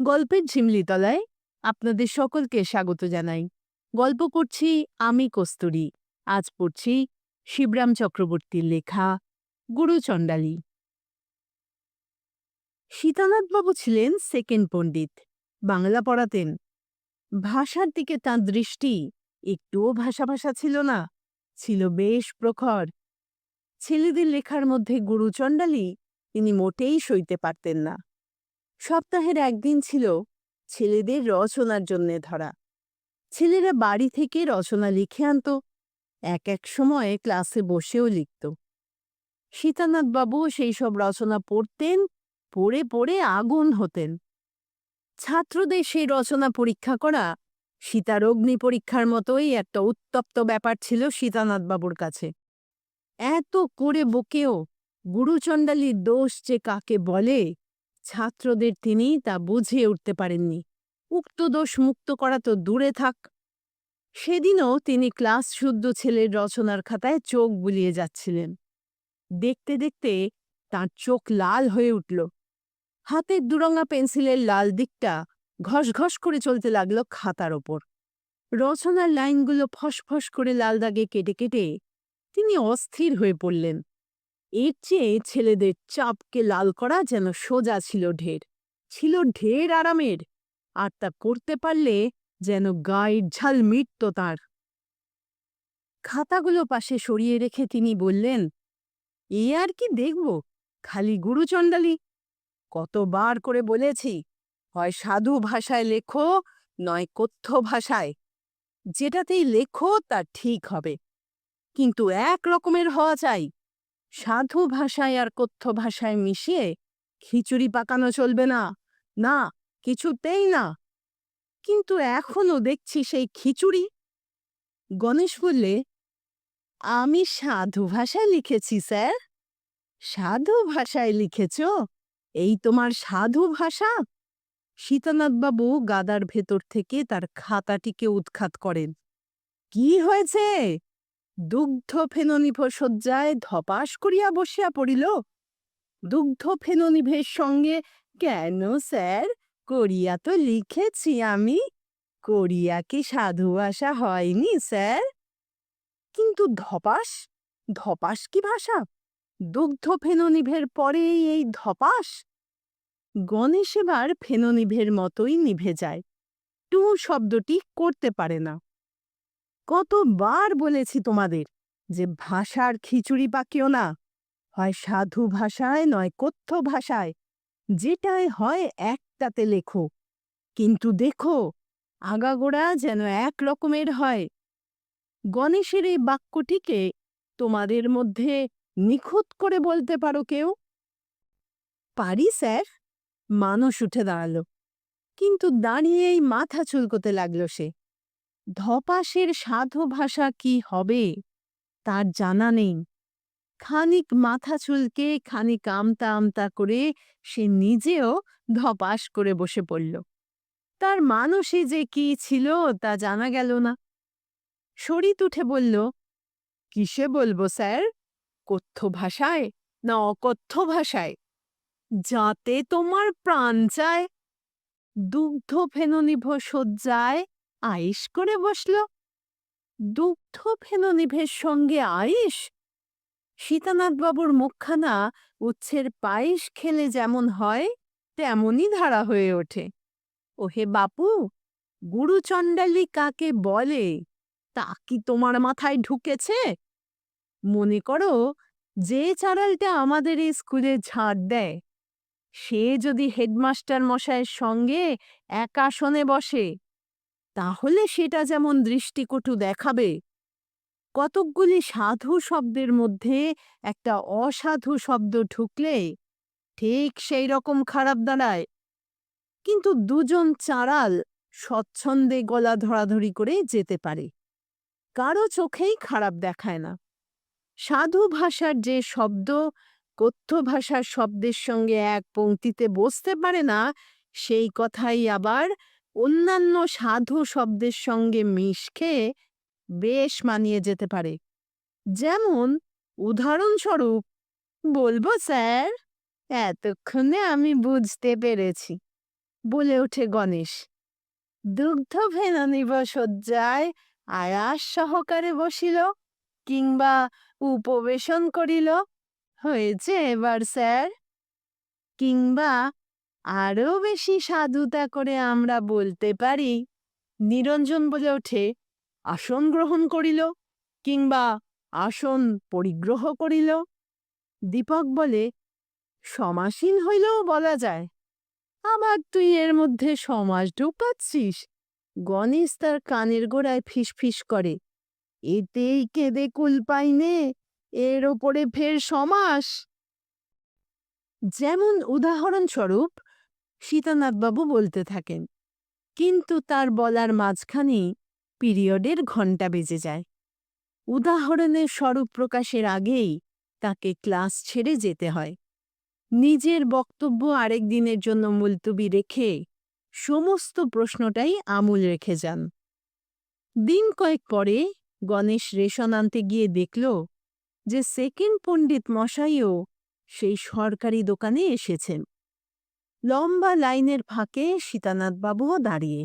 গল্পের ঝিমলিতলায় আপনাদের সকলকে স্বাগত জানাই। গল্প করছি আমি কস্তুরী, আজ পড়ছি শিবরাম চক্রবর্তীর লেখা গুরুচণ্ডালী সীতানাথবাবু ছিলেন সেকেন্ড পণ্ডিত, বাংলা পড়াতেন। ভাষার দিকে তাঁর দৃষ্টি একটুও ভাষা ভাষা ছিল না, ছিল বেশ প্রখর। ছেলেদের লেখার মধ্যে গুরুচণ্ডালী তিনি মোটেই সইতে পারতেন না। সপ্তাহের একদিন ছিল ছেলেদের রচনার জন্যে ধরা। ছেলেরা বাড়ি থেকে রচনা লিখে আনত, এক এক সময়ে ক্লাসে বসেও লিখত। সীতানাথবাবু সেই সব রচনা পড়তেন, পড়ে পড়ে আগুন হতেন। ছাত্রদের সেই রচনা পরীক্ষা করা সীতার অগ্নি পরীক্ষার মতোই একটা উত্তপ্ত ব্যাপার ছিল সীতানাথবাবুর কাছে। এত করে বকেও গুরুচণ্ডালীর দোষ যে কাকে বলে ছাত্রদের তিনি তা বুঝিয়ে উঠতে পারেননি। উক্ত দোষ মুক্ত করা তো দূরে থাক। সেদিনও তিনি ক্লাস শুদ্ধ ছেলের রচনার খাতায় চোখ বুলিয়ে যাচ্ছিলেন। দেখতে দেখতে তার চোখ লাল হয়ে উঠল। হাতের দুরঙা পেন্সিলের লাল দিকটা ঘস ঘস করে চলতে লাগল খাতার ওপর। রচনার লাইনগুলো ফসফস করে লাল দাগে কেটে কেটে তিনি অস্থির হয়ে পড়লেন। এর চেয়ে ছেলেদের চাপকে লাল করা যেন সোজা ছিল ঢের। ছিল ঢের আরামের, আর তা করতে পারলে যেন গায়ের ঝাল মিটত তার। খাতাগুলো পাশে সরিয়ে রেখে তিনি বললেন, এ আর কি দেখব? খালি গুরুচণ্ডালী। কতবার করে বলেছি, হয় সাধু ভাষায় লেখো, নয় কথ্য ভাষায়। যেটাতেই লেখো তা ঠিক হবে। কিন্তু এক রকমের হওয়া চাই। সাধু ভাষায় আর কথ্য ভাষায় মিশিয়ে খিচুড়ি পাকানো চলবে না। না, কিছুতেই না। কিন্তু এখনও দেখছি সেই খিচুড়ি। গণেশ বললে, আমি সাধু ভাষায় লিখেছি, স্যার। সাধু ভাষায় লিখেছ? এই তোমার সাধু ভাষা? সীতানাথবাবু গাদার ভেতর থেকে তার খাতাটিকে উৎখাত করেন। কি হয়েছে? দুগ্ধ ফেননিভ শয্যায় ধপাস করিয়া বসিয়া পড়িল। দুগ্ধ ফেননিভের সঙ্গে কেন স্যার? করিয়া তো লিখেছি আমি। করিয়া কি সাধু ভাষা হয়নি স্যার? কিন্তু ধপাস? ধপাস কি ভাষা? দুগ্ধ ফেননিভের পরেই এই ধপাস? গণেশ এবার ফেননিভের মতোই নিভে যায়। টু শব্দটি করতে পারে না। কতবার বলেছি তোমাদের যে ভাষার খিচুড়ি পাকিও না। হয় সাধু ভাষায়, নয় কথ্য ভাষায়। যেটায় হয় একটাতে লেখো। কিন্তু দেখো, আগাগোড়া যেন এক রকমের হয়। গণেশের এই বাক্যটিকে তোমাদের মধ্যে নিখুঁত করে বলতে পারো কেউ? পারি, স্যার। মানুষ উঠে দাঁড়াল। কিন্তু দাঁড়িয়েই মাথা চুলকোতে লাগল সে। ধপাসের সাধু ভাষা কি হবে? তার জানা নেই। খানিক মাথা চুলকে, খানিক আমতা আমতা করে সে নিজেও ধপাস করে বসে পড়ল। তার মানুষই যে কি ছিল তা জানা গেল না। শরিত উঠে বলল, কিসে বলব স্যার? কথ্য ভাষায় না অকথ্য ভাষায়? যাতে তোমার প্রাণ চায়, দুগ্ধ ফেননিভ শয্যায় আইস করে বসল। দুগ্ধ ফেননিভের সঙ্গে আইস সীতানাথবাবুর মুখখানা উচ্ছের পায়েস খেলে যেমন হয়, তেমনই ধারা হয়ে ওঠে। ওহে বাপু গুরুচণ্ডালী কাকে বলে? তা কি তোমার মাথায় ঢুকেছে? মনে করো, যে চারালটা আমাদের এই স্কুলে ঝাড় দেয়, সে যদি হেডমাস্টার মশায়ের সঙ্গে এক বসে তাহলে সেটা যেমন দৃষ্টিকটু দেখাবে, কতকগুলি সাধু শব্দের মধ্যে একটা অসাধু শব্দ ঢুকলে ঠিক সেই রকম খারাপ দাঁড়ায়। কিন্তু দুজন চারাল স্বচ্ছন্দে গলা ধরাধরি করে যেতে পারে। কারও চোখেই খারাপ দেখায় না। সাধু ভাষার যে শব্দ, কথ্য ভাষার শব্দের সঙ্গে এক পংক্তিতে বসতে পারে না, সেই কথাই আবার অন্যান্য সাধু শব্দের সঙ্গে মিশ খেয়ে বেশ মানিয়ে যেতে পারে। যেমন, উদাহরণস্বরূপ, বলব স্যার, এতক্ষণে আমি বুঝতে পেরেছি। বলে ওঠে গণেশ। দুগ্ধ ভেনা নিব শয্যায় আয়াস সহকারে বসিল কিংবা উপবেশন করিল, হয়েছে এবার, স্যার। কিংবা আরও বেশি সাধুতা করে আমরা বলতে পারি, নিরঞ্জন বলে ওঠে, আসন গ্রহণ করিল কিংবা আসন পরিগ্রহ করিল। দীপক বলে, সমাসীন হইলেও বলা যায়। আবার তুই এর মধ্যে সমাস ঢুকাচ্ছিস গণেশ তার কানের গোড়ায় ফিসফিস করে। এতেই কেঁদে কুল পাইনে এর ওপরে ফের সমাস। যেমন উদাহরণস্বরূপ সীতানাথবাবু বলতে থাকেন, কিন্তু তার বলার মাঝখানেই পিরিয়ডের ঘণ্টা বেজে যায়। উদাহরণের স্বরূপ প্রকাশের আগেই তাকে ক্লাস ছেড়ে যেতে হয়। নিজের বক্তব্য আরেক দিনের জন্য মুলতুবি রেখে সমস্ত প্রশ্নটাই আমূল রেখে যান। দিন কয়েক পরে গণেশ রেশন আনতে গিয়ে দেখল যে সেকেন্ড পণ্ডিত মশাইও সেই সরকারি দোকানে এসেছেন। লম্বা লাইনের ফাঁকে সীতানাথবাবুও দাঁড়িয়ে।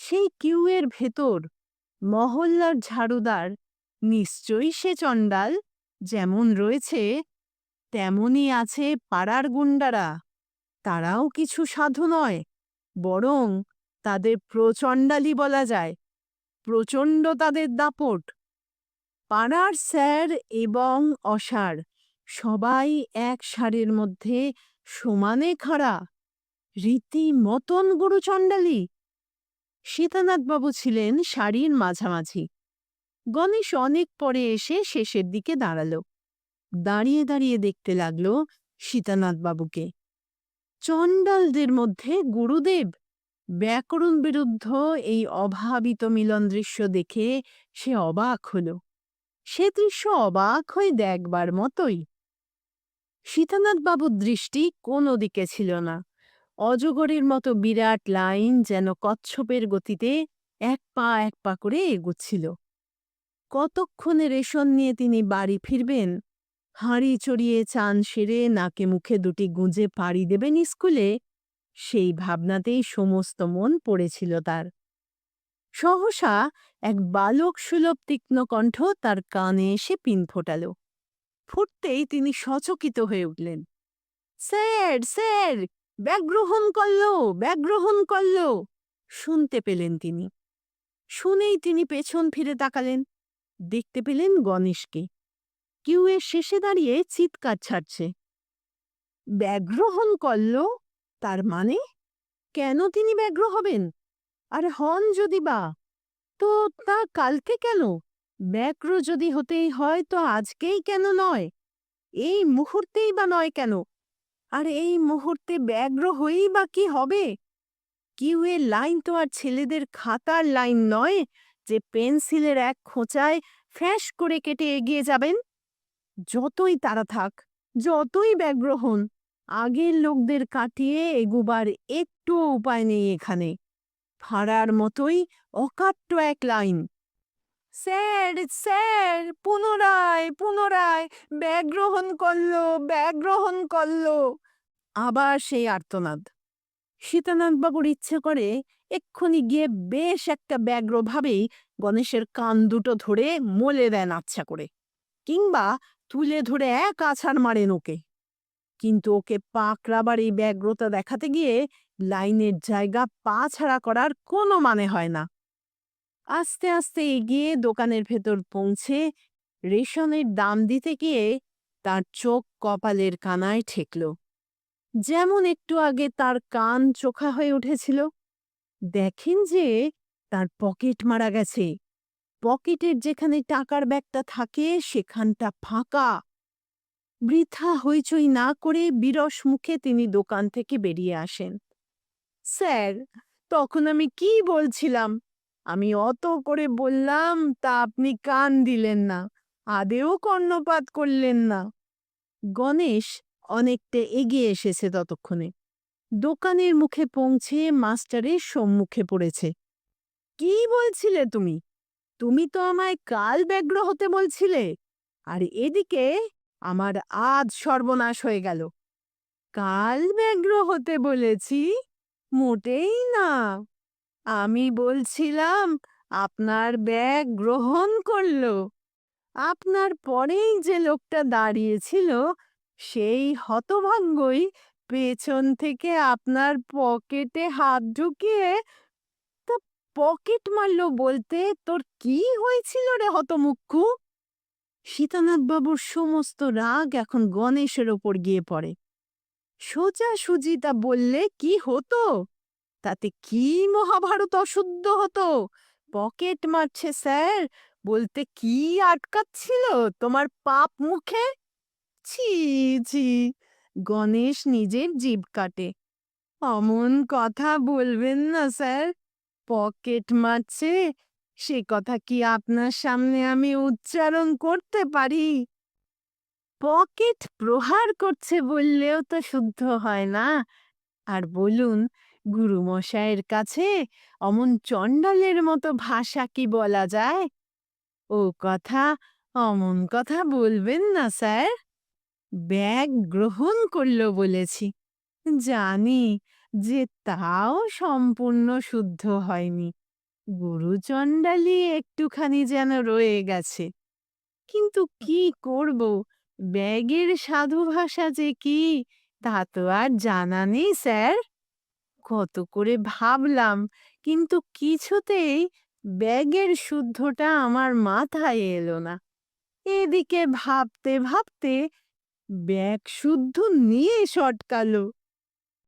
সেই কিউয়ের ভেতর মহল্লার ঝাড়ুদার নিশ্চয়ই সে চণ্ডাল, যেমন রয়েছে, তেমনই আছে পাড়ার গুন্ডারা তারাও কিছু সাধু নয়, বরং তাদের প্রচণ্ডালি বলা যায়, প্রচণ্ড তাদের দাপট। পাড়ার স্যার এবং অসার সবাই এক সারির মধ্যে সমানে খাড়া রীতি মতন গুরুচণ্ডালী। সীতানাথবাবু ছিলেন শাড়ির মাঝামাঝি। গণেশ অনেক পরে এসে শেষের দিকে দাঁড়াল। দাঁড়িয়ে দাঁড়িয়ে দেখতে লাগল সীতানাথবাবুকে। চণ্ডালদের মধ্যে গুরুদেব, ব্যাকরণ বিরুদ্ধ এই অভাবিত মিলন দৃশ্য দেখে সে অবাক হল। সে দৃশ্য অবাক হয়ে দেখবার মতোই। সীতানাথবাবুর দৃষ্টি কোনো দিকে ছিল না। অজগরের মতো বিরাট লাইন যেন কচ্ছপের গতিতে এক পা এক পা করে এগুচ্ছিল। কতক্ষণে রেশন নিয়ে তিনি বাড়ি ফিরবেন? হাঁড়ি চড়িয়ে চান সেরে নাকে মুখে দুটি গুঁজে পাড়ি দেবেন স্কুলে? সেই ভাবনাতেই সমস্ত মন পড়েছিল তার। সহসা এক বালক সুলভ তীক্ষ্ণ কণ্ঠ তার কানে এসে পিন ফোটাল। ফুটতেই তিনি সচকিত হয়ে উঠলেন। স্যার স্যার, ব্যাগ গ্রহণ করল, ব্যাগ গ্রহণ করল। শুনতে পেলেন তিনি। শুনেই তিনি পেছন ফিরে তাকালেন। দেখতে পেলেন গণেশকে। কিউয়ের শেষে দাঁড়িয়ে চিৎকার ছাড়ছে। ব্যাগ্রহণ করল? তার মানে? কেন তিনি ব্যগ্র হবেন? আরে হন যদি বা, তো তা কালকে কেন? ব্যাগ্র যদি হতেই হয় তো আজকেই কেন নয়? এই মুহূর্তেই বা নয় কেন? আর এই মুহূর্তে ব্যগ্র হয়েই বা কি হবে? কিউয়ের লাইন তো আর ছেলেদের খাতার লাইন নয় যে পেন্সিলের এক খোঁচায় ফ্যাঁস করে কেটে এগিয়ে যাবেন। যতই তারা থাক, যতই ব্যগ্র হন, আগের লোকদের কাটিয়ে এগুবার একটুও উপায় নেই এখানে। ফাড়ার মতোই অকাট্য এক লাইন। স্যার স্যার, পুনরায় পুনরায়, ব্যাগ গ্রহণ করল, ব্যাগ গ্রহণ করল। আবার সেই আর্তনাদ। সীতানাথবাবুর ইচ্ছে করে এক্ষুনি গিয়ে বেশ একটা ব্যগ্রভাবেই গণেশের কান দুটো ধরে মলে দেন আচ্ছা করে, কিংবা তুলে ধরে এক আছাড় মারেন ওকে। কিন্তু ওকে পাকড়াবার এই ব্যগ্রতা দেখাতে গিয়ে লাইনের জায়গা পা ছাড়া করার কোনো মানে হয় না। আস্তে আস্তে এগিয়ে দোকানের ভেতর পৌঁছে রেশনের দাম দিতে গিয়ে তার চোখ কপালের কানায় ঠেকল। যেমন একটু আগে তার কান চোখা হয়ে উঠেছিল। দেখেন যে তার পকেট মারা গেছে। পকেটের যেখানে টাকার ব্যাগটা থাকে সেখানটা ফাঁকা। বৃথা হইচই না করে বিরস মুখে তিনি দোকান থেকে বেরিয়ে আসেন। স্যার, তখন আমি কি বলছিলাম? আমি অত করে বললাম, তা আপনি কান দিলেন না, আদেও কর্ণপাত করলেন না। গণেশ অনেকটা এগিয়ে এসেছে ততক্ষণে। দোকানের মুখে পৌঁছে মাস্টারের সম্মুখে পড়েছে। কি বলছিলে তুমি? তুমি তো আমায় কাল ব্যগ্র হতে বলছিলে, আর এদিকে আমার আজ সর্বনাশ হয়ে গেল। কাল ব্যগ্র হতে বলেছি, মোটেই না। আমি বলছিলাম, আপনার ব্যাগ গ্রহণ করল। আপনার পরেই যে লোকটা দাঁড়িয়েছিল, সেই হতভাগ্যই পেছন থেকে আপনার পকেটে হাত ঢুকিয়ে, তা পকেট মারল বলতে তোর কি হয়েছিল রে হতমুখ্যু সীতানাথবাবুর সমস্ত রাগ এখন গণেশের ওপর গিয়ে পড়ে। সোজা সুজিতা বললে কি হতো? তাতে কি মহাভারত অশুদ্ধ হতো? পকেট মারছে স্যার। বলতে কি আটকাচ্ছিল তোমার পাপ মুখে? ছি ছি, গণেশ নিজের জিভ কাটে। অমন কথা বলবেন না স্যার। পকেট মারছে, সে কথা কি আপনার সামনে আমি উচ্চারণ করতে পারি? পকেট প্রহার করছে বললেও তো শুদ্ধ হয় না। আর বলুন গুরুমশায়ের কাছে অমন চণ্ডালের মতো ভাষা কি বলা যায়? ও কথা অমন কথা বলবেন না, স্যার। ব্যাগ গ্রহণ করল বলেছি। জানি যে তাও সম্পূর্ণ শুদ্ধ হয়নি। গুরুচণ্ডালি একটুখানি যেন রয়ে গেছে। কিন্তু কি করব? ব্যাগের সাধু ভাষা যে কি, তা তো আর জানা নেই, স্যার। কত করে ভাবলাম। কিন্তু কিছুতেই ব্যাগের শুদ্ধটা আমার মাথায় এলো না। এদিকে ভাবতে ভাবতে ব্যাগ শুদ্ধ নিয়ে শটকালো